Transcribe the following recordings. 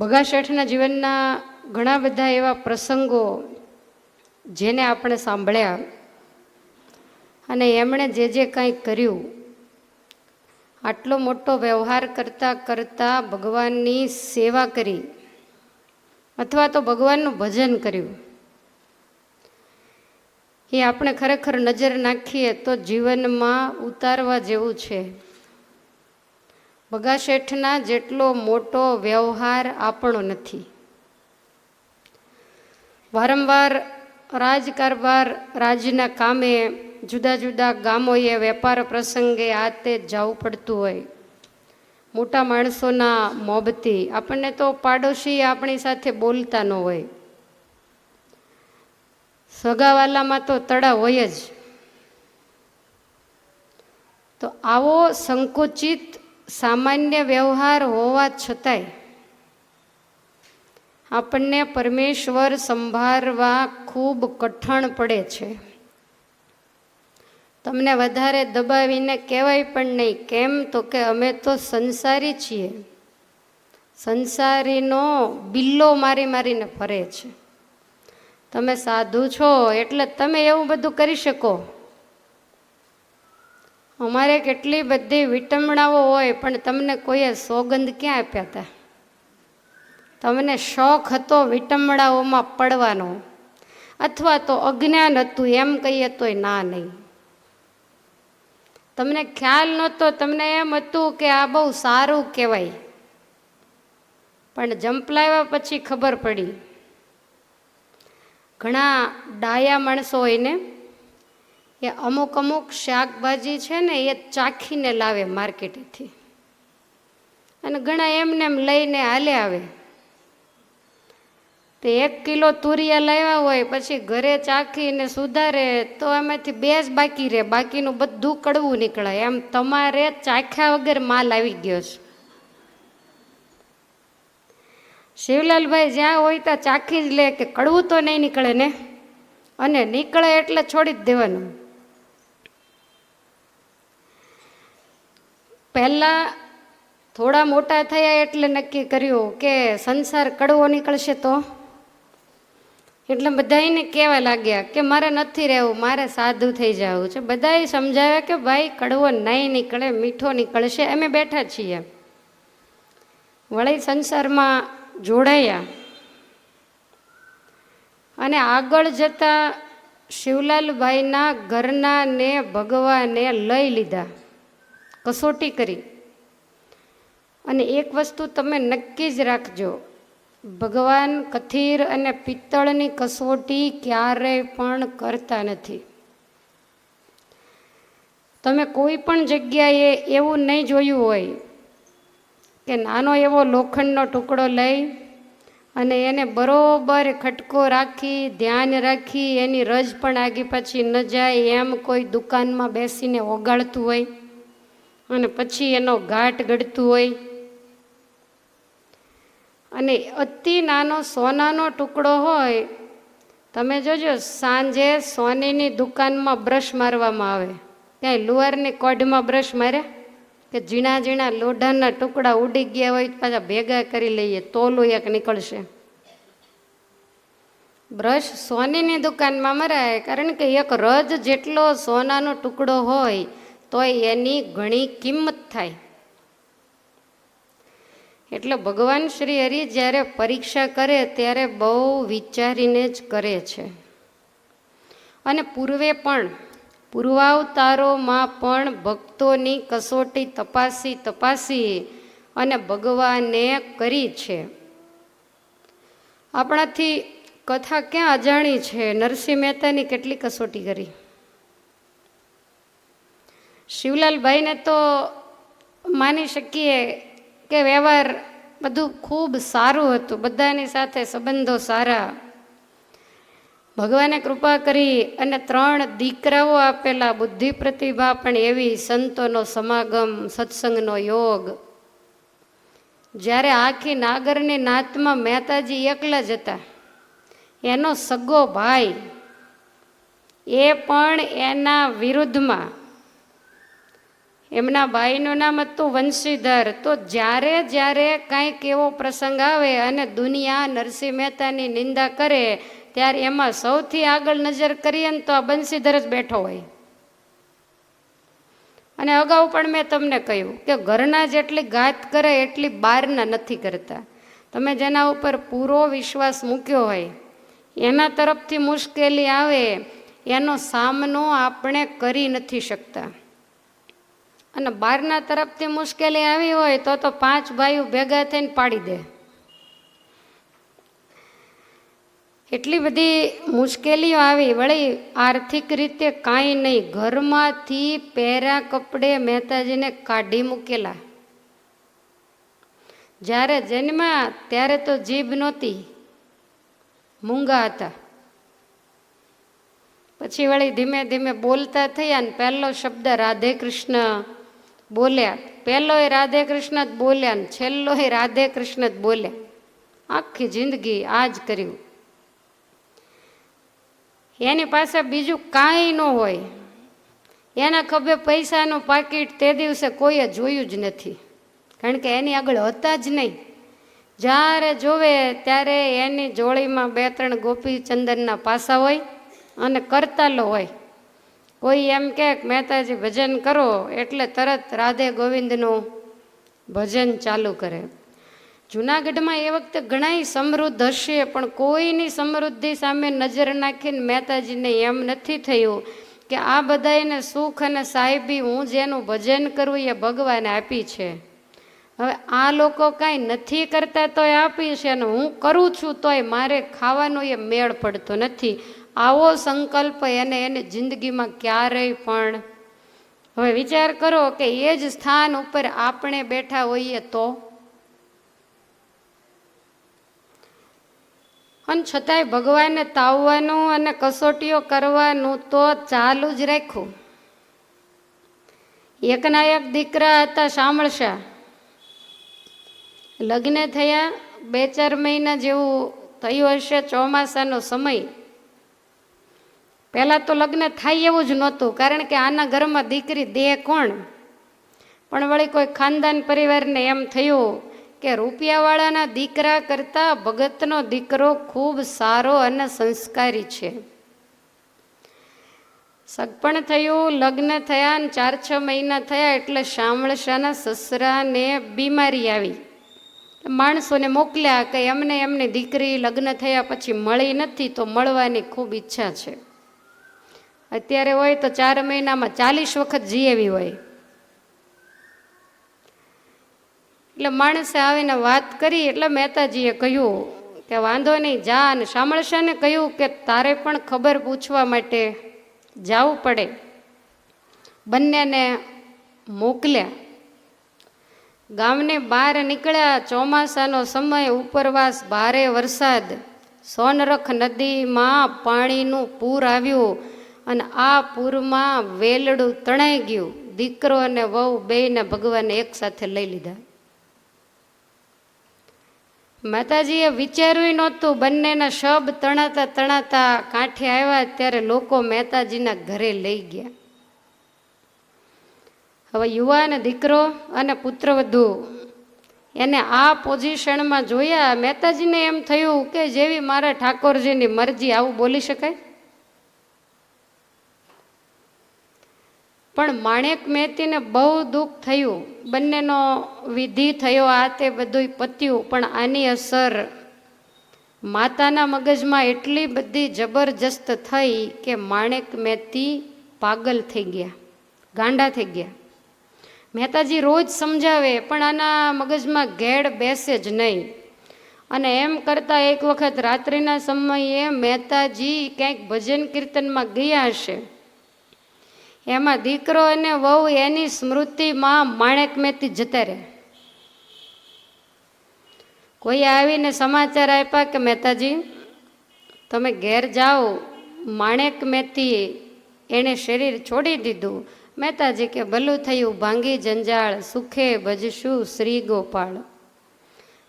ભગા શેઠના જીવનના ઘણા બધા એવા પ્રસંગો જેને આપણે સાંભળ્યા અને એમણે જે જે કંઈ કર્યું, આટલો મોટો વ્યવહાર કરતાં કરતાં ભગવાનની સેવા કરી અથવા તો ભગવાનનું ભજન કર્યું. એ આપણે ખરેખર નજર નાખીએ તો જીવનમાં ઉતારવા જેવું છે. ભગા શેઠના જેટલો મોટો વ્યવહાર આપણો નથી. વારંવાર રાજકારભાર રાજના કામે જુદા જુદા ગામોએ વેપાર પ્રસંગે આ તે જવું પડતું હોય. મોટા માણસોના મોબથી આપણને તો પાડોશી આપણી સાથે બોલતા ન હોય. સગાવાલામાં તો તળાવ હોય જ. તો આવો સંકુચિત સામાન્ય વ્યવહાર હોવા છતાંય આપણને પરમેશ્વર સંભાળવા ખૂબ કઠણ પડે છે. તમને વધારે દબાવીને કહેવાય પણ નહીં. કેમ? તો કે અમે તો સંસારી છીએ. સંસારીનો બિલ્લો મારી મારીને ફરે છે. તમે સાધુ છો એટલે તમે એવું બધું કરી શકો. અમારે કેટલી બધી વિટમણાઓ હોય, પણ તમને કોઈએ સોગંદ ક્યાં આપ્યા હતા તમને શોખ હતો વિટમણાઓમાં પડવાનો? અથવા તો અજ્ઞાન હતું એમ કહીએ તોય ના નહીં. તમને ખ્યાલ નહોતો, તમને એમ હતું કે આ બહુ સારું કહેવાય. પણ જંપલાવ્યા પછી ખબર પડી. ઘણા ડાયા માણસો હોય ને એ અમુક અમુક શાકભાજી છે ને એ ચાખીને લાવે માર્કેટેથી. અને ઘણા એમને એમ લઈને હાલે આવે. તો એક કિલો તુરિયા લાવ્યા હોય, પછી ઘરે ચાખીને સુધારે, તો એમાંથી બે જ બાકી રહે. બાકીનું બધું કડવું નીકળે એમ તમારે ચાખ્યા વગર માલ આવી ગયો છે. શિવલાલભાઈ જ્યાં હોય ત્યાં ચાખી જ લે, કે કડવું તો નહીં નીકળે ને? અને નીકળે એટલે છોડી જ દેવાનું. પહેલાં થોડા મોટા થયા એટલે નક્કી કર્યું કે સંસાર કડવો નીકળશે તો? એટલે બધાને કહેવા લાગ્યા કે મારે નથી રહેવું, મારે સાધુ થઈ જવું છે. બધાએ સમજાવ્યા કે ભાઈ, કડવો નહીં નીકળે, મીઠો નીકળશે. અમે બેઠા છીએ. વળી સંસારમાં જોડાયા. અને આગળ જતાં શિવલાલભાઈના ઘરના ને ભગવાને લઈ લીધા. કસોટી કરી. અને એક વસ્તુ તમે નક્કી જ રાખજો, ભગવાન કથિર અને પિત્તળની કસોટી ક્યારેય પણ કરતા નથી. તમે કોઈ પણ જગ્યાએ એવું નહીં જોયું હોય કે નાનો એવો લોખંડનો ટુકડો લઈ અને એને બરોબર ખટકો રાખી, ધ્યાન રાખી, એની રજ પણ આગી પાછી ન જાય એમ કોઈ દુકાનમાં બેસીને ઓગાળતું હોય. અને પછી એનો ઘાટ ગળતું હોય. અને અતિ નાનો સોનાનો ટુકડો હોય, તમે જોજો, સાંજે સોનીની દુકાનમાં બ્રશ મારવામાં આવે. ક્યાંય લુહારની કોઢમાં બ્રશ માર્યા કે ઝીણા ઝીણા લોઢાના ટુકડા ઉડી ગયા હોય, પાછા ભેગા કરી લઈએ, તોલું એક નીકળશે. બ્રશ સોનીની દુકાનમાં મરાય, કારણ કે એક રજ જેટલો સોનાનો ટુકડો હોય તો એની ઘણી કિંમત થાય. એટલે ભગવાન શ્રી હરિ જ્યારે પરીક્ષા કરે ત્યારે બહુ વિચારીને જ કરે છે. અને પૂર્વે પણ, પૂર્વાવતારોમાં પણ ભક્તોની કસોટી તપાસી તપાસી અને ભગવાને કરી છે. આપણાથી કથા ક્યાં અજાણી છે? નરસિંહ મહેતાની કેટલી કસોટી કરી? શિવલાલભાઈને તો માની શકીએ કે વ્યવહાર બધું ખૂબ સારું હતું. બધાની સાથે સંબંધો સારા. ભગવાને કૃપા કરી અને ત્રણ દીકરાઓ આપેલા બુદ્ધિ પ્રતિભા પણ એવી સંતોનો સમાગમ, સત્સંગનો યોગ. જ્યારે આખી નાગરની નાતમાં મહેતાજી એકલા જ હતા. એનો સગો ભાઈ. એ પણ એના વિરુદ્ધમાં એમના ભાઈનું નામ હતું વંશીધર. તો જ્યારે જ્યારે કાંઈક એવો પ્રસંગ આવે અને દુનિયા નરસિંહ મહેતાની નિંદા કરે, ત્યારે એમાં સૌથી આગળ નજર કરીએ ને તો આ બંશીધર જ બેઠો હોય. અને અગાઉ પણ મેં તમને કહ્યું કે ઘરના જેટલી ગાત કરે એટલી બહારના નથી કરતા. તમે જેના ઉપર પૂરો વિશ્વાસ મૂક્યો હોય, એના તરફથી મુશ્કેલી આવે, એનો સામનો આપણે કરી નથી શકતા. અને બહારના તરફથી મુશ્કેલી આવી હોય તો તો પાંચ ભાઈઓ ભેગા થઈને પાડી દે. એટલી બધી મુશ્કેલીઓ આવી વળી આર્થિક રીતે કાંઈ નહીં. ઘરમાંથી પહેરા કપડે મહેતાજીને કાઢી મૂકેલા. જ્યારે જન્મ્યા ત્યારે તો જીભ નહોતી. મૂંગા હતા. પછી વળી ધીમે ધીમે બોલતા થયા ને પહેલો શબ્દ રાધે કૃષ્ણ બોલ્યા પહેલો એ રાધે કૃષ્ણ જ બોલ્યા ને છેલ્લો એ રાધે કૃષ્ણ જ બોલ્યા. આખી જિંદગી આ જ કર્યું. એની પાસે બીજું કાંઈ ન હોય. એના ખભે પૈસાનું પાકીટ તે દિવસે કોઈએ જોયું જ નથી. કારણ કે એની આગળ હતા જ નહીં. જ્યારે જોવે ત્યારે એની જોડીમાં બે ત્રણ ગોપીચંદનના પાસા હોય અને કરતાલો હોય. કોઈ એમ કે, મહેતાજી, ભજન કરો. એટલે તરત રાધે ગોવિંદનું ભજન ચાલુ કરે. જુનાગઢમાં એ વખતે ઘણાય સમૃદ્ધ હશે, પણ કોઈની સમૃદ્ધિ સામે નજર નાખીને મહેતાજીને એમ નથી થયું કે આ બધાને સુખ અને સાહેબી હું જેનું ભજન કરું એ ભગવાને આપી છે. હવે આ લોકો કાંઈ નથી કરતા તોય આપી છે અને હું કરું છું તોય મારે ખાવાનો એ મેળ પડતો નથી. આવો સંકલ્પ એને એને જિંદગીમાં ક્યારેય પણ. હવે વિચાર કરો કે એ જ સ્થાન ઉપર આપણે બેઠા હોઈએ તો? અને છતાંય ભગવાનને તાવવાનું અને કસોટીઓ કરવાનું તો ચાલુ જ રાખ્યું. એકના એક દીકરા હતા શામળશા લગ્ન થયા બે ચાર મહિના જેવું થયું હશે ચોમાસાનો સમય. પહેલાં તો લગ્ન થાય એવું જ નહોતું, કારણ કે આના ઘરમાં દીકરી દે કોણ? પણ વળી કોઈ ખાનદાન પરિવારને એમ થયું કે રૂપિયાવાળાના દીકરા કરતાં ભગતનો દીકરો ખૂબ સારો અને સંસ્કારી છે. સગપણ થયું, લગ્ન થયા ને ચાર છ મહિના થયા એટલે શામળશાના સસરાને બીમારી આવી. માણસોને મોકલ્યા કે એમને એમની દીકરી લગ્ન થયા પછી મળી નથી તો મળવાની ખૂબ ઈચ્છા છે. અત્યારે હોય તો ચાર મહિનામાં ચાલીસ વખત જીએવી હોય. એટલે માણસે આવીને વાત કરી, એટલે મહેતાજીએ કહ્યું કે વાંધો નહીં, જા. અને શામળશાને કહ્યું કે તારે પણ ખબર પૂછવા માટે જવું પડે. બંનેને મોકલ્યા. ગામને બહાર નીકળ્યા. ચોમાસાનો સમય, ઉપરવાસ, ભારે વરસાદ. સોનરખ નદીમાં પાણીનું પૂર આવ્યું. અને આ પૂરમાં વેલડું તણાઈ ગયું. દીકરો અને વહુ બેયને ભગવાને એક સાથે લઈ લીધા. માતાજીએ વિચાર્યું નહોતું, બંનેના શબ તણાતા તણાતા કાંઠે આવ્યા ત્યારે લોકો મહેતાજીના ઘરે લઈ ગયા. હવે યુવાન દીકરો અને પુત્રવધુ એને આ પોઝિશનમાં જોયા. મહેતાજીને એમ થયું કે જેવી મારા ઠાકોરજીની મરજી આવું બોલી શકાય? પણ માણેક મહેતીને બહુ દુઃખ થયું. બંનેનો વિધિ થયો, આ તે બધું પત્યું, પણ આની અસર માતાના મગજમાં એટલી બધી જબરજસ્ત થઈ કે માણેક મહેતી પાગલ થઈ ગયા, ગાંડા થઈ ગયા. મહેતાજી રોજ સમજાવે, પણ આના મગજમાં ઘેડ બેસે જ નહીં. અને એમ કરતાં એક વખત રાત્રિના સમયે મહેતાજી ક્યાંક ભજન કીર્તનમાં ગયા હશે. એમાં દીકરો અને વહુ એની સ્મૃતિમાં માણેક મેતી જતા રહે. કોઈ આવીને સમાચાર આપ્યા કે, મહેતાજી, તમે ઘેર જાઓ, માણેક મેતી એણે શરીર છોડી દીધું. મહેતાજી કે, ભલું થયું, ભાંગી જંજાળ, સુખે ભજશું શ્રી ગોપાળ.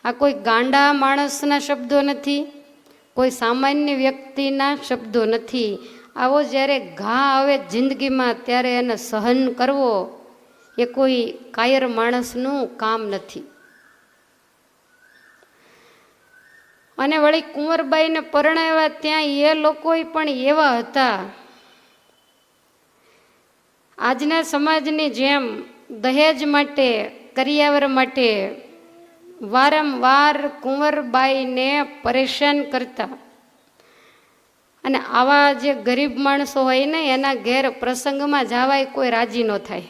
આ કોઈ ગાંડા માણસના શબ્દો નથી, કોઈ સામાન્ય વ્યક્તિના શબ્દો નથી. આવો જ્યારે ઘા આવે જિંદગીમાં, ત્યારે એને સહન કરવો એ કોઈ કાયર માણસનું કામ નથી. અને વળી કુંવરબાઈને પરણાવ્યા ત્યાં એ લોકો પણ એવા હતા. આજના સમાજની જેમ દહેજ માટે, કરિયાવર માટે વારંવાર કુંવરબાઈને પરેશાન કરતા. અને આવા જે ગરીબ માણસો હોય ને, એના ઘેર પ્રસંગમાં જવાય કોઈ રાજી ન થાય.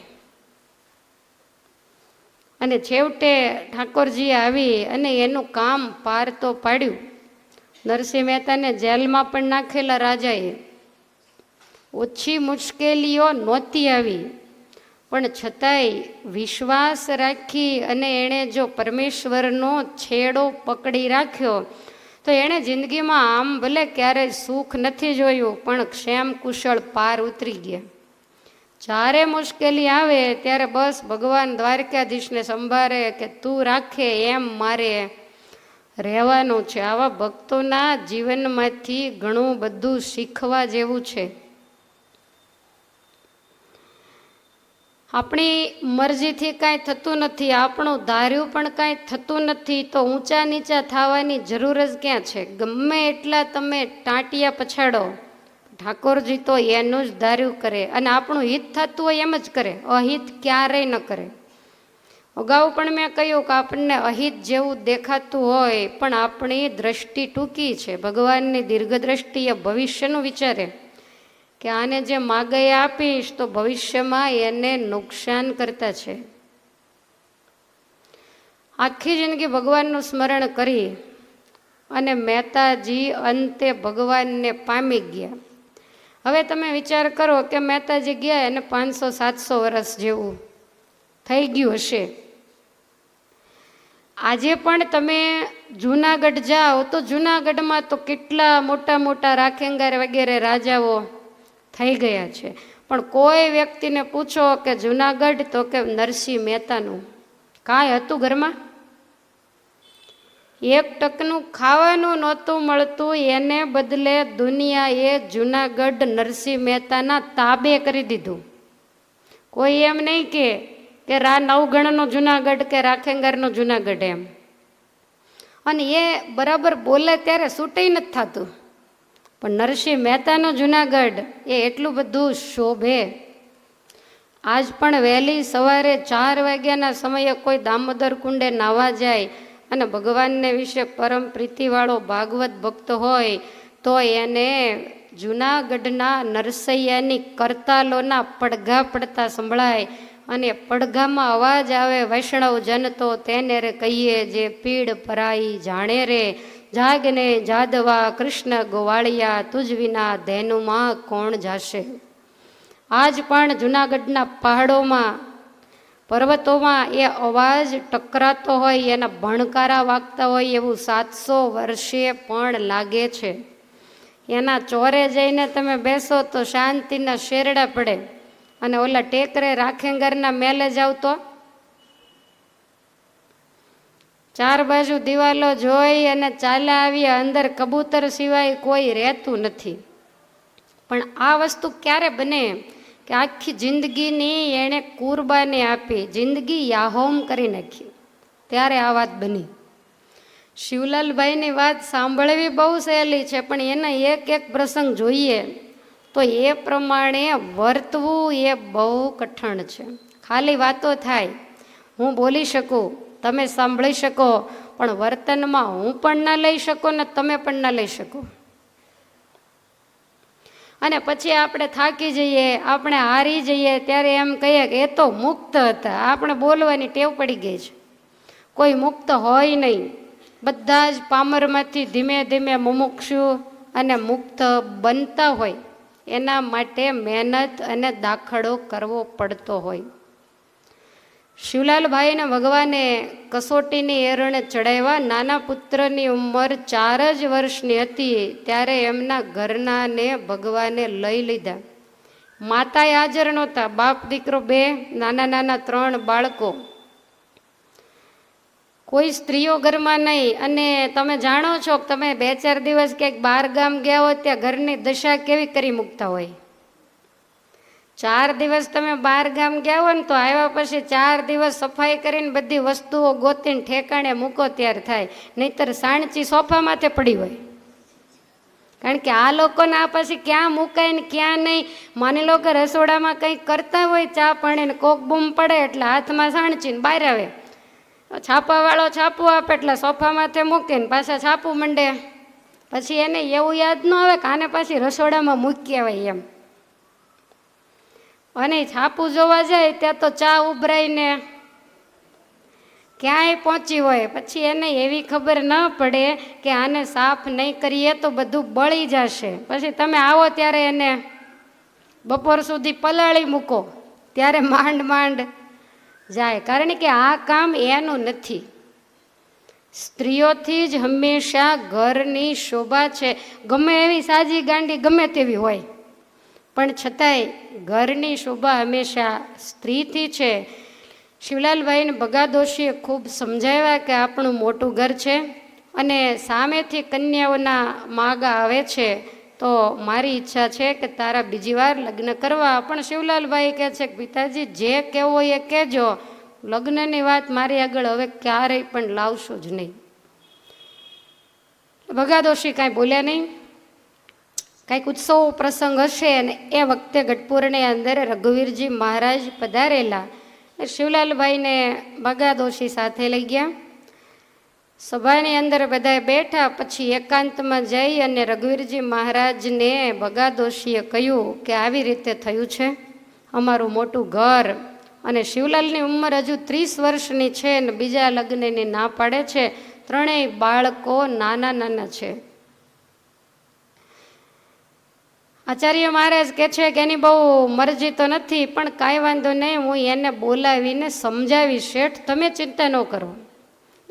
અને છેવટે ઠાકોરજીએ આવી અને એનું કામ પાર તો પાડ્યું. નરસિંહ મહેતાને જેલમાં પણ નાખેલા રાજાએ. ઓછી મુશ્કેલીઓ નહોતી આવી, પણ છતાંય વિશ્વાસ રાખી અને એણે જો પરમેશ્વરનો છેડો પકડી રાખ્યો તો એણે જિંદગીમાં આમ ભલે ક્યારેય સુખ નથી જોયું, પણ ક્ષેમ કુશળ પાર ઉતરી ગયા. જ્યારે મુશ્કેલી આવે ત્યારે બસ ભગવાન દ્વારકાધીશને સંભાળે કે તું રાખે એમ મારે રહેવાનું છે. આવા ભક્તોના જીવનમાંથી ઘણું બધું શીખવા જેવું છે. આપણી મરજીથી કાંઈ થતું નથી, આપણું ધાર્યું પણ કાંઈ થતું નથી, તો ઊંચા નીચા થવાની જરૂર જ ક્યાં છે? ગમે એટલા તમે ટાંટિયા પછાડો, ઠાકોરજી તો એનું જ ધાર્યું કરે અને આપણું હિત થતું હોય એમ જ કરે, અહિત ક્યારેય ન કરે. અગાઉ પણ મેં કહ્યું કે આપણને અહિત જેવું દેખાતું હોય, પણ આપણી દ્રષ્ટિ ટૂંકી છે, ભગવાનની દીર્ઘદ્રષ્ટિ દ્રષ્ટિએ ભવિષ્યનું વિચારે. કે આને જે માગે આપીશ તો ભવિષ્યમાં એને નુકસાન કરતા છે. આખી જિંદગી ભગવાનનું સ્મરણ કરી અને મહેતાજી અંતે ભગવાનને પામી ગયા. હવે તમે વિચાર કરો કે મહેતાજી ગયા એને પાંચસો, સાતસો વર્ષ જેવું થઈ ગયું હશે. આજે પણ તમે જુનાગઢ જાઓ તો જુનાગઢમાં તો કેટલા મોટા મોટા રાખેંગાર વગેરે રાજાઓ થઈ ગયા છે. પણ કોઈ વ્યક્તિને પૂછો કે જુનાગઢ તો કે નરસિંહ મહેતાનું, કાંઈ હતું ઘરમાં? એક ટકનું ખાવાનું નહોતું મળતું, એને બદલે દુનિયાએ જુનાગઢ નરસિંહ મહેતાના તાબે કરી દીધું. કોઈ એમ નહીં કે કે રા નવગણનો જુનાગઢ કે રાખેંગારનો જુનાગઢ એમ. અને એ બરાબર બોલે ત્યારે સૂટે નથી થતું. પણ નરસિંહ મહેતાનો જુનાગઢ એ એટલું બધું શોભે. આજ પણ વહેલી સવારે ચાર વાગ્યાના સમયે કોઈ દામોદર કુંડે નાહવા જાય અને ભગવાનને વિશે પરમ પ્રીતિવાળો ભાગવત ભક્ત હોય, તો એને જુનાગઢના નરસૈયાની કરતાલોના પડઘા પડતા સંભળાય અને પડઘામાં અવાજ આવે વૈષ્ણવ જન તો તેને રે કહીએ જે પીડ પરાઈ જાણે રે. જાગને જાદવા કૃષ્ણ ગોવાળિયા તુજ વિના ધેનુમાં કોણ જાશે? આજ પણ જૂનાગઢના પહાડોમાં, પર્વતોમાં એ અવાજ ટકરાતો હોય, એના ભણકારા વાગતા હોય એવું સાતસો વર્ષે પણ લાગે છે. એના ચોરે જઈને તમે બેસો તો શાંતિના શેરડા પડે. અને ઓલા ટેકરે રાખેંગરના મેલે જાવ તો? ચાર બાજુ દિવાલો જોઈ અને ચાલ્યા આવીએ અંદર કબૂતર સિવાય કોઈ રહેતું નથી. પણ આ વસ્તુ ક્યારે બને કે આખી જિંદગીની એણે કુરબાની આપી, જિંદગી યાહોમ કરી નાખી? ત્યારે આ વાત બની. શિવલાલભાઈની વાત સાંભળવી બહુ સહેલી છે, પણ એના એક એક પ્રસંગ જોઈએ તો એ પ્રમાણે વર્તવું એ બહુ કઠણ છે. ખાલી વાતો થાય. હું બોલી શકું? તમે સાંભળી શકો, પણ વર્તનમાં હું પણ ના લઈ શકો ને તમે પણ ના લઈ શકો. અને પછી આપણે થાકી જઈએ, આપણે હારી જઈએ, ત્યારે એમ કહીએ કે એ તો મુક્ત હતા. આપણે બોલવાની ટેવ પડી ગઈ છે. કોઈ મુક્ત હોય નહીં. બધા જ પામરમાંથી ધીમે ધીમે મુમુક્ષુ અને મુક્ત બનતા હોય. એના માટે મહેનત અને દાખલો કરવો પડતો હોય. શિવલાલભાઈને ભગવાને કસોટીની એરણે ચડાવ્યા. નાના પુત્રની ઉંમર ચાર જ વર્ષની હતી, ત્યારે એમના ઘરનાને ભગવાને લઈ લીધા. માતાએ હાજર નહોતા. બાપ, દીકરો બે, નાના નાના ત્રણ બાળકો. કોઈ સ્ત્રીઓ ઘરમાં નહીં. અને તમે જાણો છો કે તમે બે ચાર દિવસ ક્યાંક બહાર ગામ ગયા હોય, ત્યાં ઘરની દશા કેવી કરી મૂકતા હોય? ચાર દિવસ તમે બહાર ગામ ગયા હોય ને તો આવ્યા પછી ચાર દિવસ સફાઈ કરીને બધી વસ્તુઓ ગોતીને ઠેકાણે મૂકો, ત્યારે થાય. નહીતર સાણચી સોફા માથે પડી હોય. કારણ કે આ લોકોને આ પછી ક્યાં મુકાય ને ક્યાં નહીં, માની લો કે રસોડામાં કંઈક કરતા હોય, ચા પાણી ને કોક બૂમ પડે એટલે હાથમાં સાણચીને બહાર આવે. છાપાવાળો છાપું આપે એટલે સોફા માથે મૂકીને પાછા છાપું મંડે. પછી એને એવું યાદ ન આવે કે આને પાછી રસોડામાં મૂકી આવે એમ. અને છાપું જોવા જાય ત્યાં તો ચા ઉભરાઈને ક્યાંય પહોંચી હોય. પછી એને એવી ખબર ન પડે કે આને સાફ નહીં કરીએ તો બધું બળી જશે. પછી તમે આવો ત્યારે એને બપોર સુધી પલાળી મૂકો. ત્યારે માંડ માંડ જાય. કારણ કે આ કામ એનું નથી. સ્ત્રીઓથી જ હંમેશા ઘરની શોભા છે. ગમે એવી સાજી ગાંડી ગમે તેવી હોય. પણ છતાંય ઘરની શોભા હંમેશા સ્ત્રીથી છે. શિવલાલભાઈને બગાદોશીએ ખૂબ સમજાવ્યા કે આપણું મોટું ઘર છે અને સામેથી કન્યાઓના માગા આવે છે. તો મારી ઈચ્છા છે કે તારા બીજી વાર લગ્ન કરવા. પણ શિવલાલભાઈ કહે છે કે, પિતાજી, જે કહેવો એ કહેજો. લગ્નની વાત મારી આગળ હવે ક્યારેય પણ લાવશો જ નહીં. બગાદોશી કાંઈ બોલ્યા નહીં. કાંઈક ઉત્સવ પ્રસંગ હશે અને એ વખતે ગઢપુરની અંદર રઘુવીરજી મહારાજ પધારેલા. શિવલાલભાઈને બગાદોશી સાથે લઈ ગયા. સભાની અંદર બધાએ બેઠા, પછી એકાંતમાં જઈ અને રઘુવીરજી મહારાજને બગાદોશીએ કહ્યું કે આવી રીતે થયું છે. અમારું મોટું ઘર અને શિવલાલની ઉંમર હજુ ત્રીસ વર્ષની છે અને બીજા લગ્નની ના પાડે છે. ત્રણેય બાળકો નાના નાના છે. આચાર્ય મહારાજ કહે છે કે એની બહુ મરજી તો નથી, પણ કાંઈ વાંધો નહીં, હું એને બોલાવીને સમજાવી શેઠ, તમે ચિંતા ન કરો.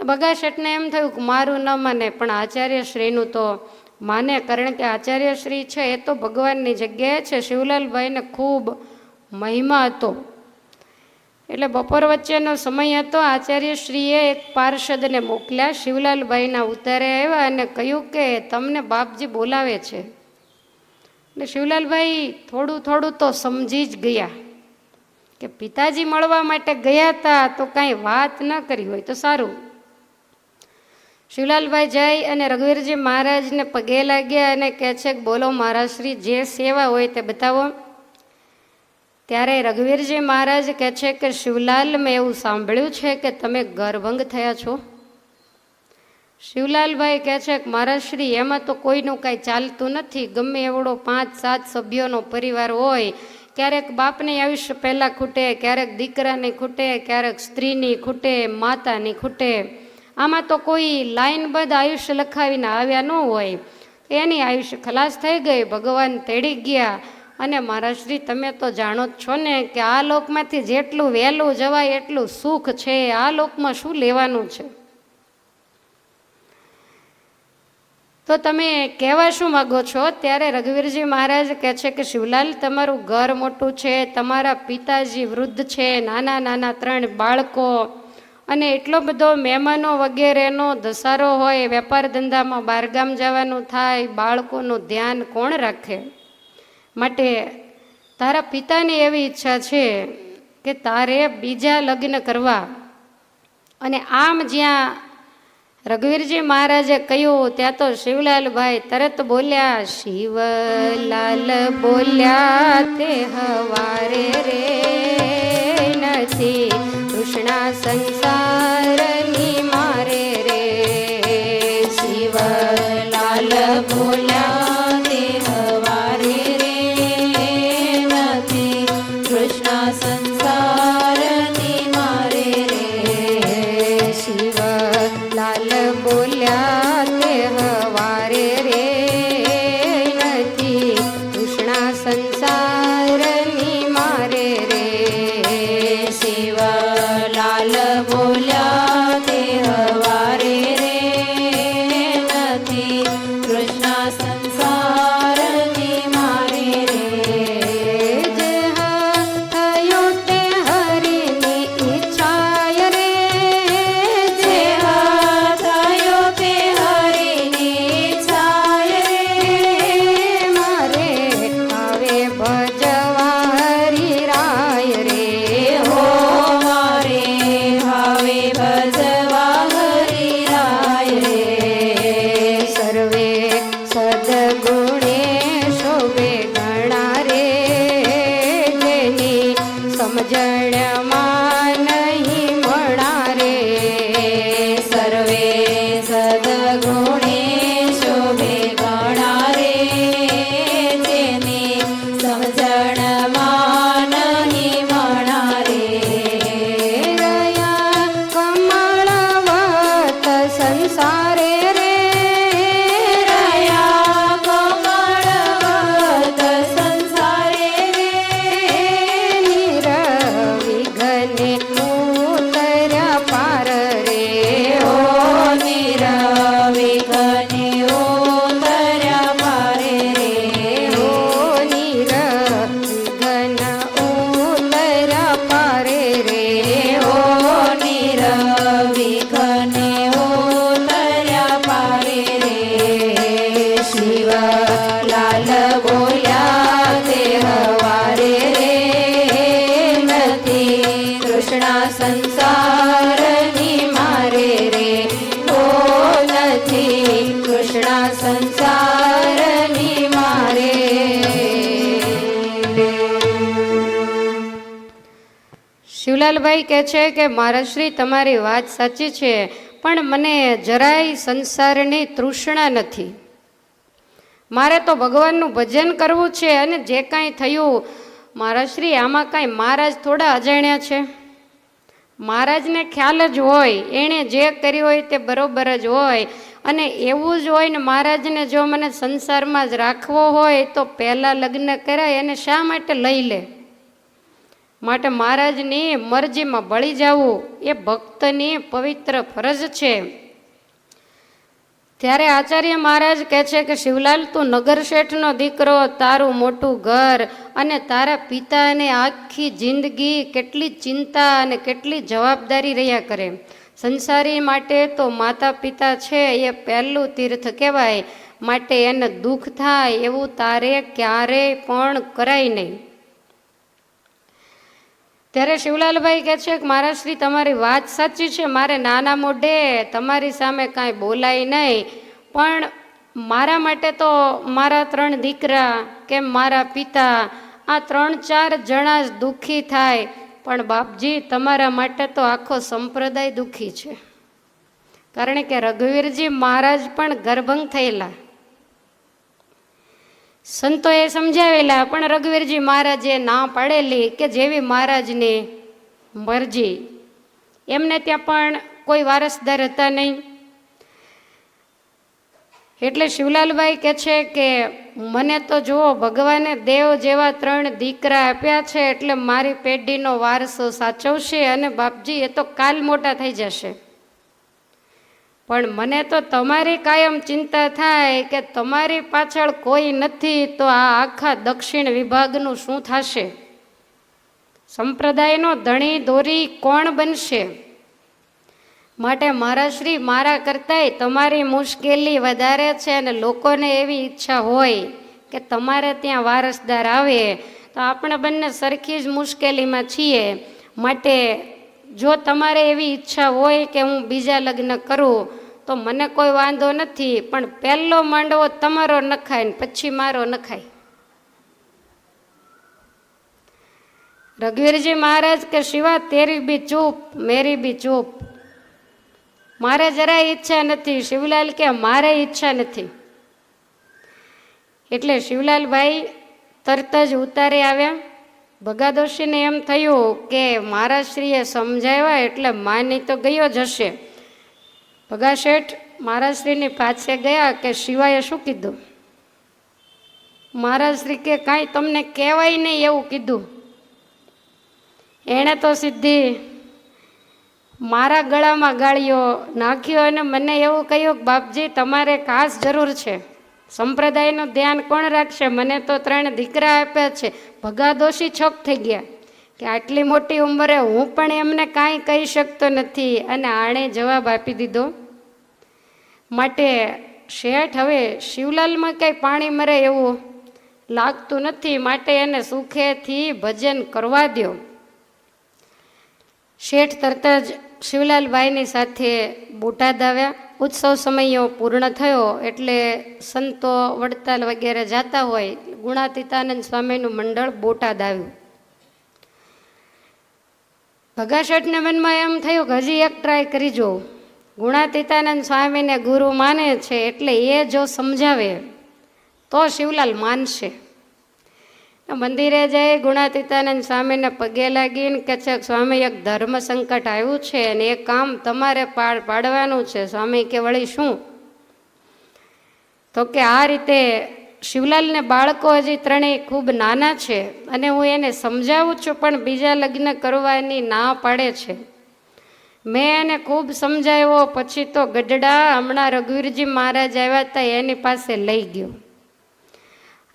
બગા શેઠને એમ થયું કે મારું ન માને, પણ આચાર્ય શ્રીનું તો માને, કારણ કે આચાર્ય શ્રી છે એ તો ભગવાનની જગ્યાએ છે. શિવલાલભાઈને ખૂબ મહિમા હતો. એટલે બપોર વચ્ચેનો સમય હતો આચાર્યશ્રીએ એક પાર્ષદને મોકલ્યા, શિવલાલભાઈના ઉતારે આવ્યા અને કહ્યું કે તમને બાપજી બોલાવે છે. એટલે શિવલાલભાઈ થોડું થોડું તો સમજી જ ગયા કે પિતાજી મળવા માટે ગયા હતા તો કાંઈ વાત ન કરી હોય તો સારું. શિવલાલભાઈ જઈ અને રઘુવીરજી મહારાજને પગે લાગ્યા અને કહે છે કે બોલો મહારાજશ્રી, જે સેવા હોય તે બતાવો. ત્યારે રઘુવીરજી મહારાજ કહે છે કે શિવલાલ મેં એવું સાંભળ્યું છે કે તમે ગર્ભંગ થયા છો? શિવલાલભાઈ કહે છે કે મહારાજશ્રી એમાં તો કોઈનું કાંઈ ચાલતું નથી. ગમે એવડો પાંચ, સાત સભ્યોનો પરિવાર હોય, ક્યારેક બાપની આયુષ્ય પહેલાં ખૂટે, ક્યારેક દીકરાની ખૂટે, ક્યારેક સ્ત્રીની ખૂટે, માતાની ખૂટે. આમાં તો કોઈ લાઈનબદ્ધ આયુષ્ય લખાવીને આવ્યા ન હોય. એની આયુષ્ય ખલાસ થઈ ગઈ, ભગવાન તેડી ગયા. અને મહારાજશ્રી તમે તો જાણો જ છો ને કે આ લોકમાંથી જેટલું વહેલું જવાય એટલું સુખ છે. આ લોકમાં શું લેવાનું છે? તો તમે કહેવા શું માગો છો? ત્યારે રઘુવીરજી મહારાજ કહે છે કે, શિવલાલ, તમારું ઘર મોટું છે, તમારા પિતાજી વૃદ્ધ છે, નાના નાના ત્રણ બાળકો અને એટલો બધો મહેમાનો વગેરેનો ધસારો હોય, વેપાર ધંધામાં બહારગામ જવાનું થાય, બાળકોનું ધ્યાન કોણ રાખે? માટે તારા પિતાની એવી ઈચ્છા છે કે તારે બીજા લગ્ન કરવા અને આમ જ્યાં રઘુવીરજી મહારાજે કહ્યું, ત્યાં તો શિવલાલભાઈ તરત બોલ્યા, શિવલાલ બોલ્યા તે હવારે રે નથી, કૃષ્ણા સંસારની કૃષ્ણ સંસારની મારે. શિવલાલભાઈ કહે છે કે મહારાજશ્રી તમારી વાત સાચી છે, પણ મને જરાય સંસારની તૃષ્ણા નથી. મારે તો ભગવાનનું ભજન કરવું છે અને જે કાંઈ થયું મહારાજશ્રી આમાં કાંઈ મહારાજ થોડા અજાણ્યા છે. મહારાજને ખ્યાલ જ હોય, એણે જે કર્યું હોય તે બરોબર જ હોય અને એવું જ હોય ને મહારાજને જો મને સંસારમાં જ રાખવો હોય તો પહેલાં લગ્ન કરાય એને શા માટે લઈ લે? માટે મહારાજની મરજીમાં બળી જવું એ ભક્તની પવિત્ર ફરજ છે. ત્યારે આચાર્ય મહારાજ કહે છે કે, શિવલાલ, તું નગર શેઠનો દીકરો, તારું મોટું ઘર અને તારા પિતાને આખી જિંદગી કેટલી ચિંતા અને કેટલી જવાબદારી રહ્યા કરે. સંસારી માટે તો માતા પિતા છે એ પહેલું તીર્થ કહેવાય. માટે એને દુઃખ થાય એવું તારે ક્યારેય પણ કરાય નહીં. ત્યારે શિવલાલભાઈ કહે છે કે મારા શ્રી, તમારી વાત સાચી છે, મારે નાના મોઢે તમારી સામે કાંઈ બોલાય નહીં. પણ મારા માટે તો મારા ત્રણ દીકરા કે મારા પિતા, આ ત્રણ ચાર જણા જ દુઃખી થાય. પણ બાપજી, તમારા માટે તો આખો સંપ્રદાય દુઃખી છે. કારણ કે રઘુવીરજી મહારાજ પણ ગર્ભંગ થયેલા. સંતોએ સમજાવેલા, પણ રઘુવીરજી મહારાજે ના પાડેલી કે જેવી મહારાજની મરજી? એમને ત્યાં પણ કોઈ વારસદાર હતા નહીં? એટલે શિવલાલભાઈ કહે છે કે, મને તો જુઓ, ભગવાને દેવ જેવા ત્રણ દીકરા આપ્યા છે, એટલે મારી પેઢીનો વારસો સાચવશે અને બાપજી, એ તો કાલ મોટા થઈ જશે. પણ મને તો તમારી કાયમ ચિંતા થાય કે તમારી પાછળ કોઈ નથી, તો આ આખા દક્ષિણ વિભાગનું શું થશે? સંપ્રદાયનો ધણી દોરી કોણ બનશે? માટે મારા શ્રી, મારા કરતાંય તમારી મુશ્કેલી વધારે છે અને લોકોને એવી ઈચ્છા હોય કે તમારે ત્યાં વારસદાર આવે, તો આપણે બંને સરખી જ મુશ્કેલીમાં છીએ. માટે જો તમારે એવી ઈચ્છા હોય કે હું બીજા લગ્ન કરું, તો મને કોઈ વાંધો નથી, પણ પહેલો માંડવો તમારો નખાય ને પછી મારો નખાય. રઘુવીરજી મહારાજ કે, શિવા, તેરી બી ચૂપ, મેરી બી ચૂપ. મારે જરાય ઈચ્છા નથી. શિવલાલ કે મારે ઈચ્છા નથી. એટલે શિવલાલભાઈ તરત જ ઉતારી આવ્યા. ભગાદોશીને એમ થયું કે મારા શ્રીએ સમજાવ્યા એટલે માની તો ગયો જ હશે. ભગા શેઠ મહારાજ શ્રીની પાસે ગયા કે શિવાએ શું કીધું? મહારાજ શ્રી કે કાંઈ તમને કહેવાય નહીં એવું કીધું. એણે તો સીધી મારા ગળામાં ગાળીઓ નાખ્યો અને મને એવું કહ્યું કે, બાપજી, તમારે ખાસ જરૂર છે. સંપ્રદાયનું ધ્યાન કોણ રાખશે? મને તો ત્રણ દીકરા આપ્યા છે. ભગાદોશી છક થઈ ગયા. કે આટલી મોટી ઉંમરે હું પણ એમને કાંઈ કહી શકતો નથી. અને આણે જવાબ આપી દીધો, માટે શેઠ, હવે શિવલાલમાં કંઈ પાણી મરે એવું લાગતું નથી. માટે એને સુખેથી ભજન કરવા દો શેઠ તરત જ શિવલાલભાઈની સાથે બોટાદ આવ્યા. ઉત્સવ સમયો પૂર્ણ થયો એટલે સંતો વડતાલ વગેરે જાતા હોય, ગુણાતીતાનંદ સ્વામીનું મંડળ બોટાદ આવ્યું. ભગાશેઠને મનમાં એમ થયું કે હજી એક ટ્રાય કરી જોઉં. ગુણાતીતાનંદ સ્વામીને ગુરુ માને છે એટલે એ જો સમજાવે, તો શિવલાલ માનશે. મંદિરે જઈ ગુણાતીતાનંદ સ્વામીને પગે લાગીને કે છે, સ્વામી, એક ધર્મ સંકટ આવ્યું છે અને એ કામ તમારે પાડ, પાડવાનું છે. સ્વામી કે, વળી શું? તો કે, આ રીતે શિવલાલને બાળકો હજી ત્રણેય ખૂબ નાના છે અને હું એને સમજાવું છું, પણ બીજા લગ્ન કરવાની ના પાડે છે. મેં એને ખૂબ સમજાવ્યો, પછી તો ગઢડા હમણાં રઘુવીરજી મહારાજ આવ્યા હતા એની પાસે લઈ ગયો.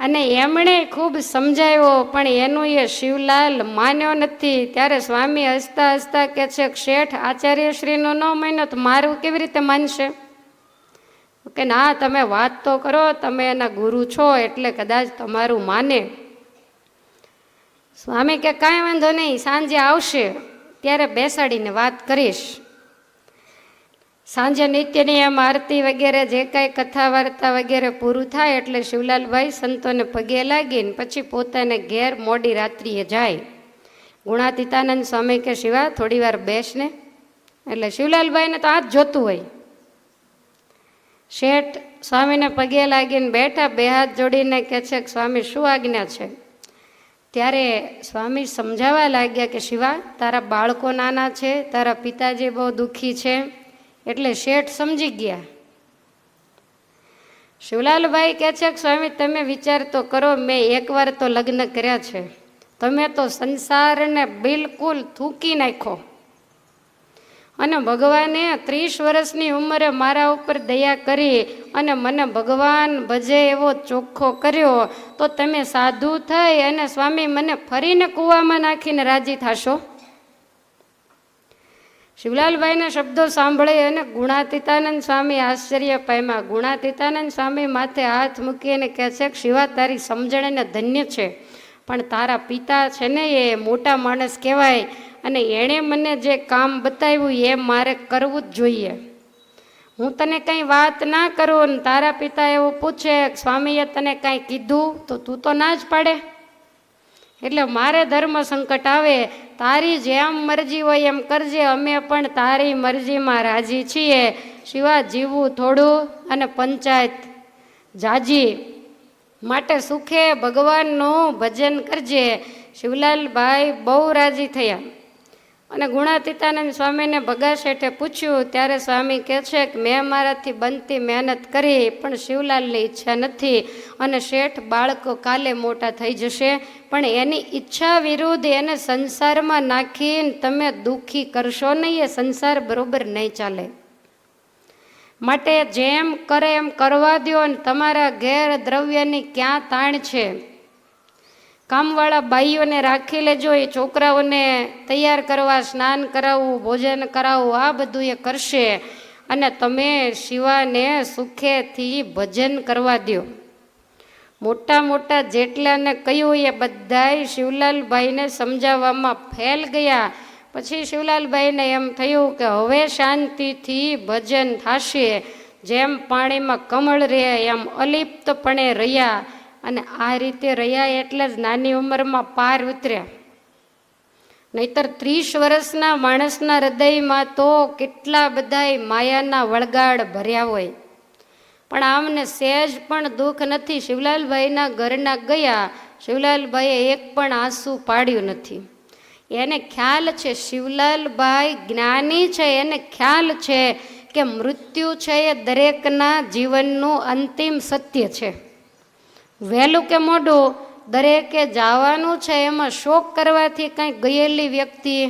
અને એમણે ખૂબ સમજાવ્યો, પણ એનું એ શિવલાલ માન્યો નથી. ત્યારે સ્વામી હસતા હસતા કે છે, શેઠ, આચાર્યશ્રીનું ન માન્યો તો મારું કેવી રીતે માનશે? કે, ના, તમે વાત તો કરો, તમે એના ગુરુ છો, એટલે કદાચ તમારું માને. સ્વામી કે, કાંઈ વાંધો નહીં, સાંજે આવશે, ત્યારે બેસાડીને વાત કરીશ. સાંજે નિત્ય નિયમ આરતી વગેરે જે કાંઈ કથા વાર્તા વગેરે પૂરું થાય એટલે શિવલાલભાઈ સંતોને પગે લાગીને પછી પોતાને ઘેર મોડી રાત્રિએ જાય. ગુણાતીતાનંદ સ્વામી કે, શિવા થોડી વાર બેસને. એટલે શિવલાલભાઈને તો આ જ જોતું હોય. શેઠ સ્વામીને પગે લાગીને બેઠા, બે હાથ જોડીને કહે છે કે, સ્વામી, શું આજ્ઞા છે? ત્યારે સ્વામી સમજાવવા લાગ્યા કે, શિવા, તારા બાળકો નાના છે, તારા પિતાજી બહુ દુઃખી છે. એટલે શેઠ સમજી ગયા. શિવલાલભાઈ કહે છે કે, સ્વામી, તમે વિચાર તો કરો, મેં એકવાર તો લગ્ન કર્યા છે. તમે તો સંસારને બિલકુલ થૂકી નાખો અને ભગવાને ત્રીસ વર્ષની ઉંમરે મારા ઉપર દયા કરી અને મને ભગવાન ભજે એવો ચોખ્ખો કર્યો. તો તમે સાધુ થઈ અને સ્વામી મને ફરીને કૂવામાં નાખીને રાજી થશો. શિવલાલભાઈના શબ્દો સાંભળી અને ગુણાતીતાનંદ સ્વામી આશ્ચર્ય પામ્યા. ગુણાતીતાનંદ સ્વામી માથે હાથ મૂકીને કહે છે કે, શિવા, તારી સમજણને ધન્ય છે, પણ તારા પિતા છે ને એ મોટા માણસ કહેવાય અને એણે મને જે કામ બતાવ્યું એ મારે કરવું જ જોઈએ. હું તને કંઈ વાત ના કરું તારા પિતા એવું પૂછે, સ્વામીએ તને કાંઈ કીધું? તો તું તો ના જ પાડે. એટલે મારે ધર્મ સંકટ આવે, તારી જેમ મરજી હોય એમ કરજે, અમે પણ તારી મરજીમાં રાજી છીએ. શિવા, જીવવું થોડું અને પંચાયત. જાજી, માટે સુખે ભગવાનનું ભજન કરજે. શિવલાલભાઈ બહુ રાજી થયા. અને ગુણાતીતાનંદ સ્વામીને ભગા શેઠે પૂછ્યું, ત્યારે સ્વામી કહે છે કે મેં મારાથી બનતી મહેનત કરી, પણ શિવલાલની ઈચ્છા નથી અને શેઠ બાળકો કાલે મોટા થઈ જશે. પણ એની ઈચ્છા વિરુદ્ધ એને સંસારમાં નાખીને તમે દુઃખી કરશો નહીં, એ સંસાર બરોબર નહીં ચાલે. માટે જેમ કરે એમ કરવા દો અને તમારા ઘેર દ્રવ્યની ક્યાં તાણ છે? કામવાળા બાઈઓને રાખી લેજો, એ છોકરાઓને તૈયાર કરવા, સ્નાન કરાવવું, ભોજન કરાવવું, આ બધું એ કરશે. અને તમે શિવાને સુખેથી ભજન કરવા દો મોટા મોટા જેટલાને કહ્યું, એ બધાય શિવલાલભાઈને સમજાવવામાં ફેલ ગયા. પછી શિવલાલભાઈને એમ થયું કે હવે શાંતિથી ભજન થશે. જેમ પાણીમાં કમળ રહે, એમ અલિપ્તપણે રહ્યા. અને આ રીતે રહ્યા એટલે જ નાની ઉંમરમાં પાર ઉતર્યા. નહીતર ત્રીસ વર્ષના માણસના હૃદયમાં તો કેટલા બધાય માયાના વળગાડ ભર્યા હોય. પણ આમને સહેજ પણ દુઃખ નથી. શિવલાલભાઈના ઘરના ગયા, શિવલાલભાઈએ એક પણ આંસુ પાડ્યું નથી. એને ખ્યાલ છે, શિવલાલભાઈ જ્ઞાની છે, એને ખ્યાલ છે કે મૃત્યુ છે એ દરેકના જીવનનું અંતિમ સત્ય છે. વહેલું કે મોઢું, દરેકે જવાનું છે એમાં શોક કરવાથી કંઈક ગયેલી વ્યક્તિ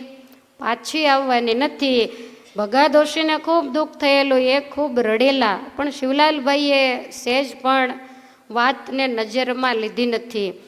પાછી આવવાની નથી. ભગા દોશીને ખૂબ દુઃખ થયેલું, એ ખૂબ રડેલા. પણ શિવલાલભાઈએ સહેજ પણ વાતને નજરમાં લીધી નથી.